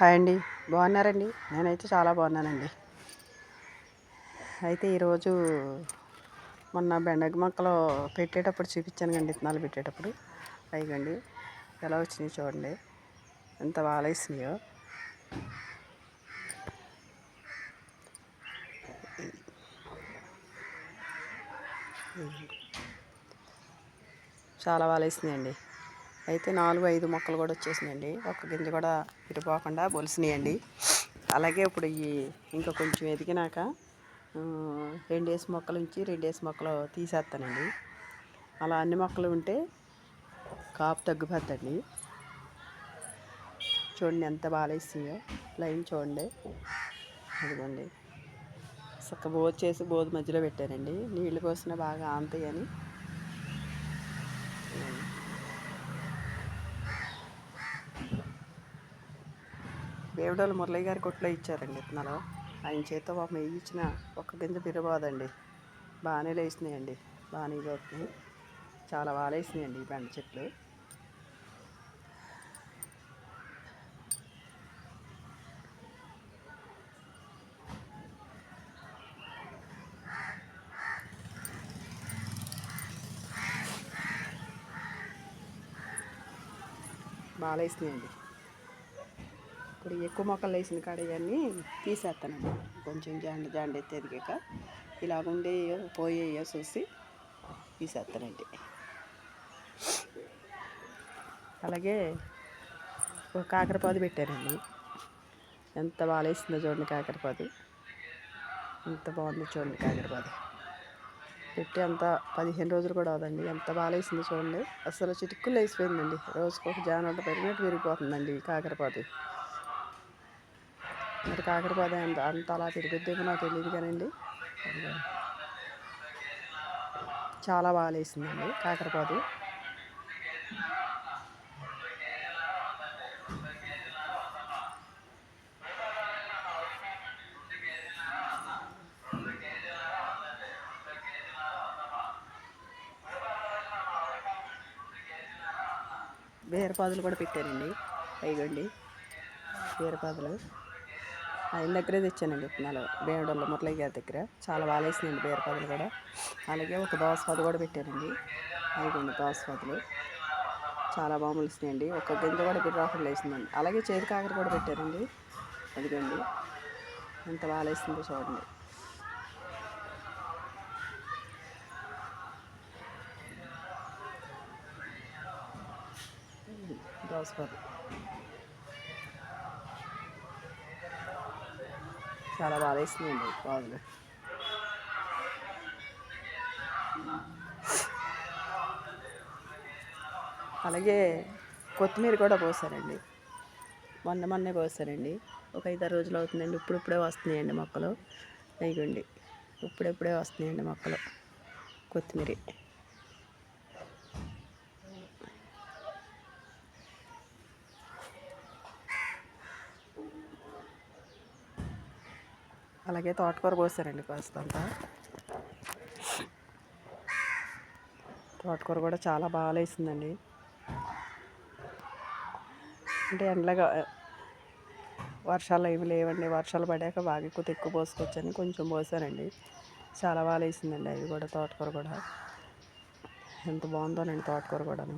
Hi అండి. బాగున్నారండి? నేనైతే చాలా బాగున్నానండి. అయితే ఈరోజు మొన్న బెండగ మొక్కలు పెట్టేటప్పుడు చూపించాను కండి విత్తనాలు పెట్టేటప్పుడు. అయిగండి ఎలా వచ్చినాయి చూడండి. ఎంత బాగా చాలా బాగా వేసినాయండి అయితే నాలుగు ఐదు మొక్కలు కూడా వచ్చేసినాయండి. ఒక్క గింజ కూడా ఇటుపోకుండా బొలిసినాయండి. అలాగే ఇప్పుడు ఈ ఇంకా కొంచెం ఎదిగినాక రెండేసి మొక్కల నుంచి రెండేసి మొక్కలు తీసేస్తానండి. అలా అన్ని మొక్కలు ఉంటే కాపు తగ్గిపోద్దండి. చూడండి ఎంత బాగా లైన్ చూడండి. అదిగోండి. చక్క బోధ చేసి బోధ మధ్యలో పెట్టానండి. నీళ్ళు పోసినా బాగా ఆంతాయని దేవుడోళ్ళు మురళి గారి కొట్లో ఇచ్చారండి విత్తనాలు ఆయన చేత పాపం వేయించిన ఒక్క గింజ బిరబాదండి. బాగానే లేచినాయండి బాగానే పోతున్నాయి చాలా బాగా లేచినాయండి ఈ బెండ చెట్లు. బాగా లేచినాయండి ఇప్పుడు ఎక్కువ మొక్కలు వేసిన కాడ ఇవన్నీ తీసేస్తానండి. కొంచెం జాండ జాండ ఎత్తి ఎదిగాక ఉండేయో పోయేయో చూసి తీసేస్తానండి. అలాగే ఒక కాకరపాదు పెట్టానండి. ఎంత బాగా వేసిందో చూడండి కాకరపాదు. ఎంత బాగుంది చూడండి కాకరపాదు. పెట్టి అంత పదిహేను రోజులు కూడా అవదండి ఎంత బాగా వేసిందో చూడండి. అసలు చిటుక్కులు వేసిపోయిందండి. రోజుకొక ఒక జానంట పెరిగినట్టు విరిగిపోతుందండి కాకరపాదు. మరి కాకరపాద అంత అంత అలా తిరుగుద్దేమో నాకు తెలియదు కానండి చాలా బాగా వేసిందండి కాకరపాదు బీరపాదులు కూడా పెట్టారండి అయిగండి బీరపాదులు. ఆయన దగ్గరే తెచ్చానండి విత్తనాలు బేడల్లో మురళయ్య గారి దగ్గర. చాలా బాగా వేసినాయండి బీరపదలు కూడా. అలాగే ఒక దోసపది కూడా పెట్టానండి. ఐదండి దోసపదులు చాలా బాగా ఒక గింజ కూడా బిర్రాకులు వేసిందండి. అలాగే చేతి కాకర కూడా పెట్టారండి. అదిగండి. ఎంత బాగా వేసిందో చూడండి. దోసపది చాలా బాగా వేసినాయండి పాదులు అలాగే కొత్తిమీర కూడా పోసారండి. మొన్న మొన్నే పోసారండి. ఒక ఐదారు రోజులు అవుతుందండి. ఇప్పుడిప్పుడే వస్తున్నాయండి మొక్కలు. అయిగండి ఇప్పుడెప్పుడే వస్తున్నాయండి మొక్కలు. కొత్తిమీర. అలాగే తోటకూర పోసారండి కాస్తంతా తోటకూర కూడా చాలా బాగా వేసిందండి అంటే ఎండగా వర్షాలు ఏమి లేవండి. వర్షాలు పడాక బాగా ఎక్కువ ఎక్కువ పోసుకొచ్చని కొంచెం పోసానండి. చాలా బాగా వేసిందండి అవి కూడా తోటకూర కూడా. ఎంత బాగుందోనండి తోటకూర కూడాను.